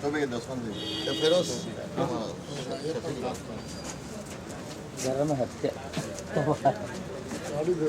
Tope que dos fondos. Es feroz. Garra hatya. Abi de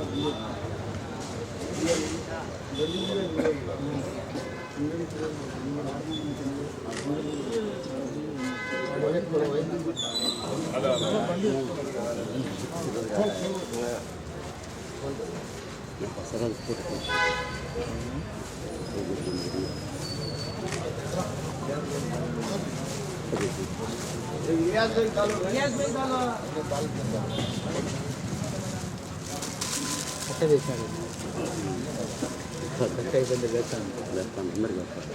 వేశారు కట్ట అయిపోయింది వేస్తాను వేస్తాను అందరికి వేస్తాను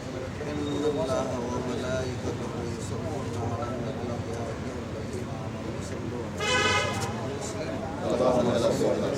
Gracias.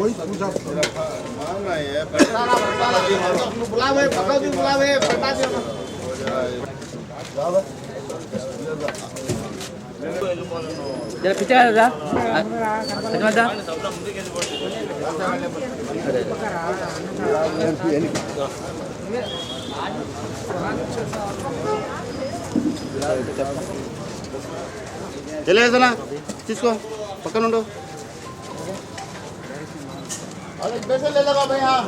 વળી કરું સાહેબ બોલાવે ભગાવજી બોલાવે જરા પિતા જા હજમાં જા తెలియదనా తీసుకో పక్కన ఉండవు अरे पैसे ले लगा भाई हाँ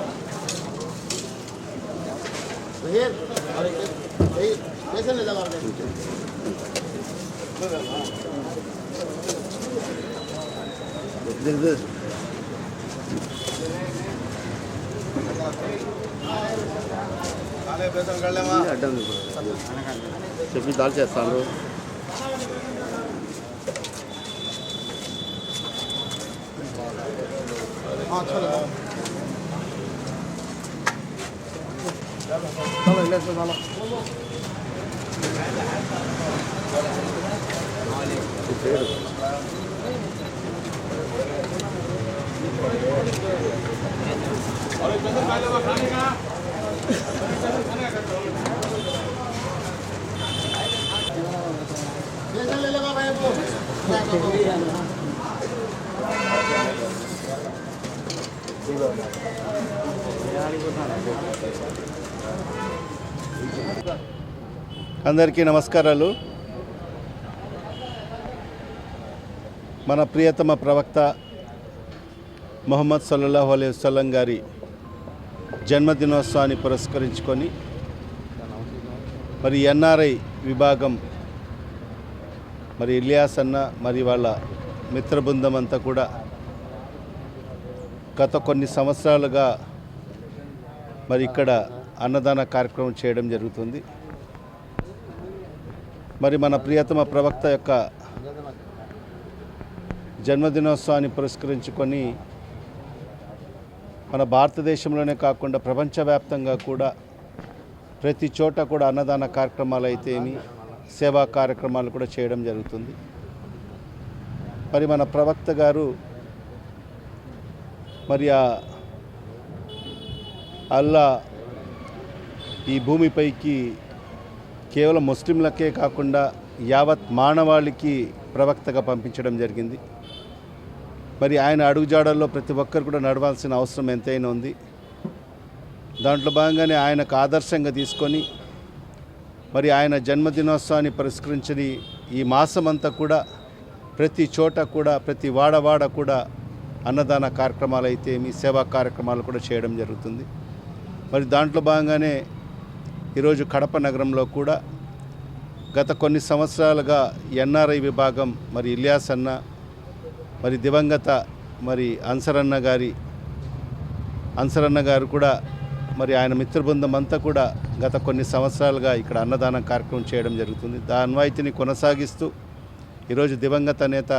और एक पैसे ले लगा देख देख अड्डा दाल चाहिए साल 好，吃了。到了，来吃饭了。好嘞，准备买了吧，看一看。别上来了吧，大夫。来，走，走，走。అందరికీ నమస్కారాలు. మన ప్రియతమ ప్రవక్త మొహమ్మద్ సల్లాహు అలై వసలం గారి జన్మదినోత్సవాన్ని పురస్కరించుకొని మరి ఎన్ఆర్ఐ విభాగం మరి ఇలియాస్ అన్న మరి వాళ్ళ మిత్ర బృందం అంతా కూడా గత కొన్ని సంవత్సరాలుగా మరి ఇక్కడ అన్నదాన కార్యక్రమం చేయడం జరుగుతుంది. మరి మన ప్రియతమ ప్రవక్త యొక్క జన్మదినోత్సవాన్ని పురస్కరించుకొని మన భారతదేశంలోనే కాకుండా ప్రపంచవ్యాప్తంగా కూడా ప్రతి చోట కూడా అన్నదాన కార్యక్రమాలు అయితేమి సేవా కార్యక్రమాలు కూడా చేయడం జరుగుతుంది. మరి మన ప్రవక్త గారు మరి అల్లా ఈ భూమిపైకి కేవలం ముస్లింలకే కాకుండా యావత్ మానవాళికి ప్రవక్తగా పంపించడం జరిగింది. మరి ఆయన అడుగుజాడల్లో ప్రతి ఒక్కరు కూడా నడవాల్సిన అవసరం ఎంతైనా ఉంది. దాంట్లో భాగంగానే ఆయనకు ఆదర్శంగా తీసుకొని మరి ఆయన జన్మదినోత్సవాన్ని పురస్కరించని ఈ మాసమంతా కూడా ప్రతి చోట కూడా ప్రతి వాడవాడ కూడా అన్నదాన కార్యక్రమాలు అయితే మీ సేవా కార్యక్రమాలు కూడా చేయడం జరుగుతుంది. మరి దాంట్లో భాగంగానే ఈరోజు కడప నగరంలో కూడా గత కొన్ని సంవత్సరాలుగా ఎన్ఆర్ఐ విభాగం మరి ఇలియాస్ అన్న మరి దివంగత మరి అన్సరన్న గారి అన్సరన్న గారు కూడా మరి ఆయన మిత్రబృందం అంతా కూడా గత కొన్ని సంవత్సరాలుగా ఇక్కడ అన్నదానం కార్యక్రమం చేయడం జరుగుతుంది. దా అన్వాయితీని కొనసాగిస్తూ ఈరోజు దివంగత నేత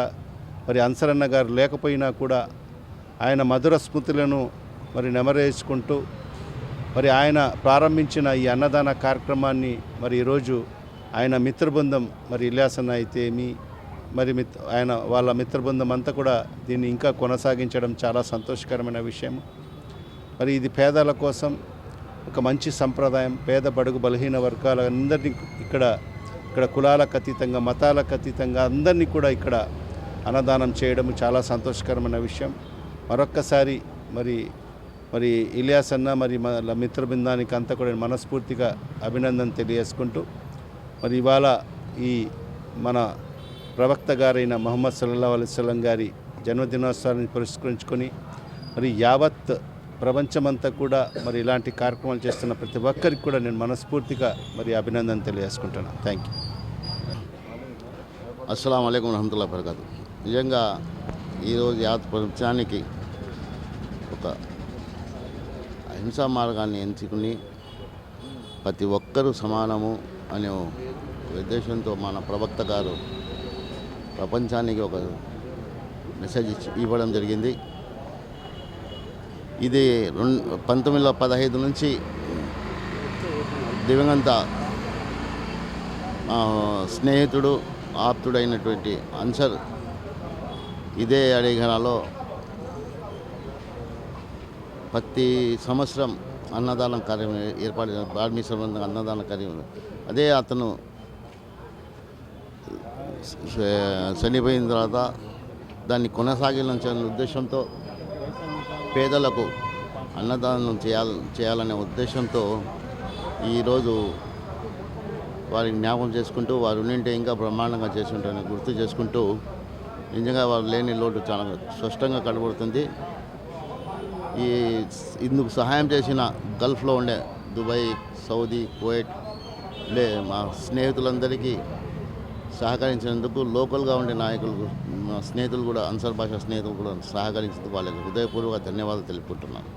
మరి అన్సరన్న గారు లేకపోయినా కూడా ఆయన మధుర స్మృతులను మరి నెమరేసుకుంటూ మరి ఆయన ప్రారంభించిన ఈ అన్నదాన కార్యక్రమాన్ని మరి ఈరోజు ఆయన మిత్రబృందం మరి ఇల్లాసన్న అయితేమి మరి మిత్ ఆయన వాళ్ళ మిత్రబృందం అంతా కూడా దీన్ని ఇంకా కొనసాగించడం చాలా సంతోషకరమైన విషయం మరి ఇది పేదల కోసం ఒక మంచి సంప్రదాయం పేద బడుగు బలహీన వర్గాల అందరినీ ఇక్కడ ఇక్కడ కులాలకు అతీతంగా మతాలకు అతీతంగా అందరినీ కూడా ఇక్కడ అన్నదానం చేయడం చాలా సంతోషకరమైన విషయం. మరొక్కసారి మరి మరి ఇలియాస్ అన్న మరి మన మిత్ర బృందానికి అంతా కూడా మనస్ఫూర్తిగా అభినందన తెలియజేసుకుంటూ మరి ఇవాళ ఈ మన ప్రవక్త గారైన మహమ్మద్ సల్లల్లా అలైవలం గారి జన్మదినోత్సవాన్ని పురస్కరించుకొని మరి యావత్ ప్రపంచమంతా కూడా మరి ఇలాంటి కార్యక్రమాలు చేస్తున్న ప్రతి ఒక్కరికి కూడా నేను మనస్ఫూర్తిగా మరి అభినందన తెలియజేసుకుంటున్నాను థ్యాంక్ యూ అస్సలం అయికం వరహమతుల్లా నిజంగా ఈరోజు యావత్ ప్రపంచానికి ఒక అహింసా మార్గాన్ని ఎంచుకుని ప్రతి ఒక్కరూ సమానము అనే ఉద్దేశంతో మన ప్రవక్త గారు ప్రపంచానికి ఒక మెసేజ్ ఇవ్వడం జరిగింది. ఇది రెండు పంతొమ్మిది వందల పదహైదు నుంచి దివంగత స్నేహితుడు ఆప్తుడైనటువంటి అన్సర్ ఇదే అడిగనాలో ప్రతి సంవత్సరం అన్నదానం కార్యం ఏర్పాటు ఆర్మీ సంబంధంగా అన్నదాన కార్యం అదే అతను చనిపోయిన తర్వాత దాన్ని కొనసాగించాలనే ఉద్దేశంతో పేదలకు అన్నదానం చేయాలి చేయాలనే ఉద్దేశంతో ఈరోజు వారికి జ్ఞాపకం చేసుకుంటూ వారు ఉన్నింటే ఇంకా బ్రహ్మాండంగా చేసుకుంటారని గుర్తు చేసుకుంటూ నిజంగా వారు లేని లోటు చాలా స్పష్టంగా కనబడుతుంది. ఈ ఇందుకు సహాయం చేసిన గల్ఫ్లో ఉండే దుబాయ్ సౌదీ కువైట్ లే మా స్నేహితులందరికీ సహకరించినందుకు లోకల్గా ఉండే నాయకులు మా స్నేహితులు కూడా అన్సర్ భాష స్నేహితులు కూడా సహకరించినందుకు వాళ్ళకి హృదయపూర్వక ధన్యవాదాలు తెలుపుకుంటున్నాను.